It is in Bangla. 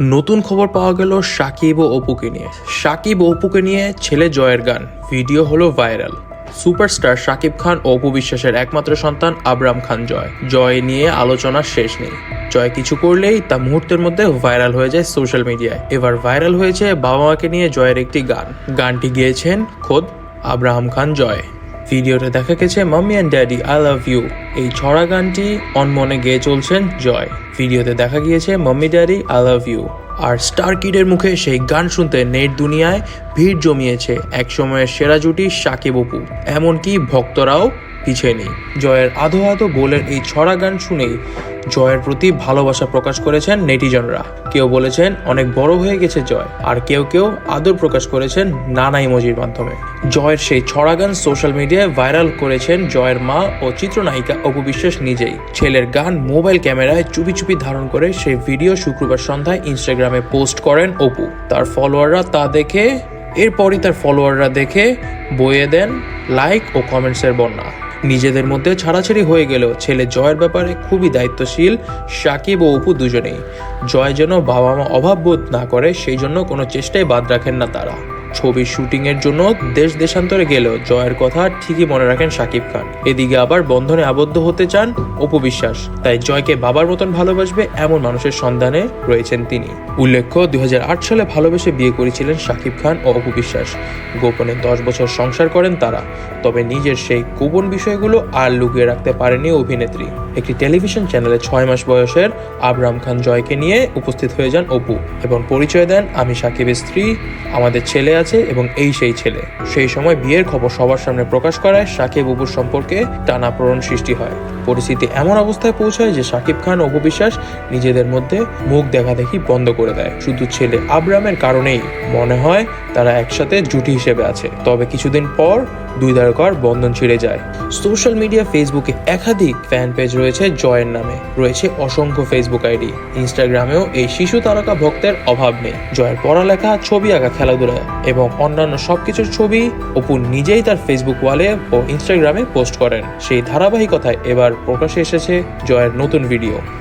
নতুন খবর পাওয়া গেল সাকিব ও অপুকে নিয়ে। সাকিব অপুকে নিয়ে ছেলে জয়ের গান। ভিডিও হলো ভাইরাল। সুপারস্টার সাকিব খান ও অপু বিশ্বাসের একমাত্র সন্তান আবরাম খান জয়। জয় নিয়ে আলোচনার শেষ নেই। জয় কিছু করলেই তা মুহূর্তের মধ্যে ভাইরাল হয়ে যায় সোশ্যাল মিডিয়ায়। এবার ভাইরাল হয়েছে বাবা মাকে নিয়ে জয়ের একটি গান। গানটি গেয়েছেন খোদ আব্রাহাম খান জয়। ভিডিওতে দেখা গেছে mummy and daddy I love you এই ছড়া গানটি অনমনে গেয়ে চলছেন জয়। ভিডিওতে দেখা গিয়েছে mummy daddy I love you R star কিডের মুখে সেই গান শুনতে নেট দুনিয়ায় ভিড় জমিয়েছে। একসময়ের সেরা জুটি সাকিব অপু। এমনকি ভক্তরাও পিছিয়ে নেই। জয়ের আধো আধো বোলের এই ছড়া গান শুনেই জয়ের প্রতি ভালোবাসা প্রকাশ করেছেন নেটিজনরা। কেউ বলেছেন অনেক বড় হয়ে গেছে জয়, আর কেউ কেউ আদর প্রকাশ করেছেন নানা ইমোজির মাধ্যমে। জয়ের সেই ছড়া গান সোশ্যাল মিডিয়ায় ভাইরাল করেছেন জয়ের মা ও চিত্রনায়িকা অপু বিশ্বাস নিজেই। ছেলের গান মোবাইল ক্যামেরায় চুপি চুপি ধারণ করে সেই ভিডিও শুক্রবার সন্ধ্যায় ইনস্টাগ্রামে পোস্ট করেন অপু। তার ফলোয়াররা তা দেখে, এরপরই তার ফলোয়াররা দেখে বইয়ে দেন লাইক ও কমেন্টসের বন্যা। নিজেদের মধ্যে ছাড়াছাড়ি হয়ে গেলেও ছেলে জয়ের ব্যাপারে খুবই দায়িত্বশীল সাকিব ও অপু দুজনেই। জয় যেন বাবা মা অভাব বোধ না করে, সেই জন্য কোনো চেষ্টাই বাদ রাখেন না তারা। ছবির শুটিংয়ের জন্য দেশ দেশান্তরে গেলেও জয়ের কথা ঠিকই মনে রাখেন সাকিব খান। এদিকে আবার বন্ধনে আবদ্ধ হতে চান অপবিশ্বাস তাই জয়কে বাবার মতন ভালোবাসবে এমন মানুষের সন্ধানে রয়েছেন তিনি। উল্লেখ্য দু হাজার আট সালে ভালোবেসে বিয়ে করেছিলেন সাকিব খান ও অপবিশ্বাস গোপনে দশ বছর সংসার করেন তারা। তবে নিজের সেই গোপন বিষয়গুলো আর লুকিয়ে রাখতে পারেনি অভিনেত্রী। একটি টেলিভিশন চ্যানেলে ছয় মাস বয়সের আবরাম খান জয়কে নিয়ে উপস্থিত হয়ে যান অপু এবং পরিচয় দেন আমি সাকিবের স্ত্রী, আমাদের ছেলে আছে এবং এই সেই ছেলে। সেই সময় বিয়ের খবর সবার সামনে প্রকাশ করায় সাকিব অপুর সম্পর্কে টানাপোড়ন সৃষ্টি হয়। পরিস্থিতি এমন অবস্থায় পৌঁছায় যে সাকিব খান অবু বিশ্বাস নিজেদের মধ্যে মুখ দেখা দেখি বন্ধ করে দেয়। শুধু ছেলে আব্রামের কারণেই মনে হয় তারা একসাথে জুটি হিসেবে আছে। তবে কিছুদিন পর দুই দ্বারকার বন্ধন ছিঁড়ে যায়। সোশ্যাল মিডিয়া ফেসবুকে একাধিক ফ্যান পেজ রয়েছে জয়ের নামে। রয়েছে অসংখ্য ফেসবুক আইডি। ইনস্টাগ্রামেও এই শিশু তারকা ভক্তের অভাব নেই। জয়ের পড়ালেখা, ছবি আঁকা, খেলাধুলা এবং অন্যান্য সবকিছুর ছবি অপু নিজেই তার ফেসবুক ওয়ালে ও ইনস্টাগ্রামে পোস্ট করেন। সেই ধারাবাহিকতায় এবার প্রকাশে এসেছে জয়ের নতুন ভিডিও।